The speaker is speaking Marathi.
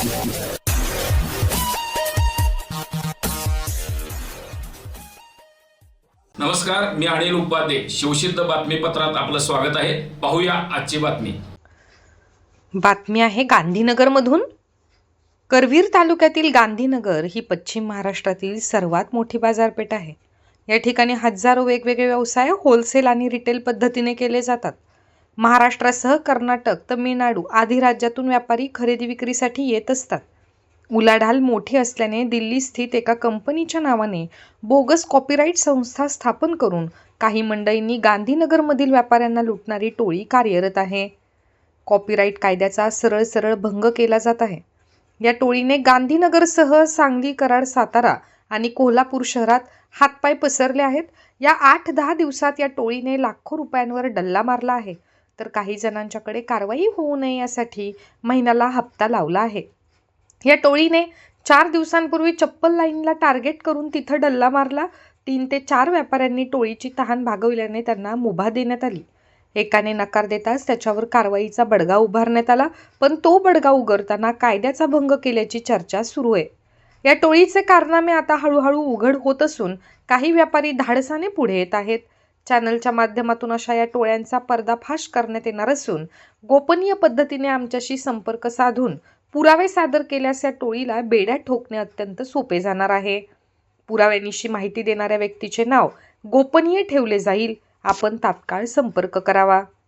नमस्कार मी अनिल उपाध्ये. शिवसिद्ध बातमीपत्रात आपलं स्वागत आहे. पाहूया आजची बातमी. बातमी आहे गांधीनगरमधून. करवीर तालुक्यातील गांधीनगर ही पश्चिम महाराष्ट्रातील सर्वात मोठी बाजारपेठ आहे. या ठिकाणी हजारो वेगवेगळे व्यवसाय होलसेल आणि रिटेल पद्धतीने केले जातात. महाराष्ट्रासह कर्नाटक तमिळनाडू आदी राज्यातून व्यापारी खरेदी विक्रीसाठी येत असतात. उलाढाल मोठी असल्याने दिल्ली स्थित एका कंपनीच्या नावाने बोगस कॉपीराईट संस्था स्थापन करून काही मंडळींनी गांधीनगरमधील व्यापाऱ्यांना लुटणारी टोळी कार्यरत आहे. कॉपीराईट कायद्याचा सरळ सरळ भंग केला जात आहे. या टोळीने गांधीनगरसह सांगली कराड सातारा आणि कोल्हापूर शहरात हातपाय पसरले आहेत. या आठ दहा दिवसात या टोळीने लाखो रुपयांवर डल्ला मारला आहे. तर काही जणांच्याकडे कारवाई होऊ नये यासाठी महिन्याला हप्ता लावला आहे. या टोळीने चार दिवसांपूर्वी चप्पल लाईनला टार्गेट करून तिथं डल्ला मारला. तीन ते चार व्यापाऱ्यांनी टोळीची तहान भागविल्याने त्यांना मुभा देण्यात आली. एकाने नकार देताच त्याच्यावर कारवाईचा बडगा उभारण्यात आला पण तो बडगा उघडताना कायद्याचा भंग केल्याची चर्चा सुरू आहे. या टोळीचे कारनामे आता हळूहळू उघड होत असून काही व्यापारी धाडसाने पुढे येत आहेत. चॅनलच्या माध्यमातून अशा या टोळ्यांचा पर्दाफाश करण्यात येणार असून गोपनीय पद्धतीने आमच्याशी संपर्क साधून पुरावे सादर केल्यास या टोळीला बेड्या ठोकणे अत्यंत सोपे जाणार आहे. पुराव्यांशी माहिती देणाऱ्या व्यक्तीचे नाव गोपनीय ठेवले जाईल. आपण तात्काळ संपर्क करावा.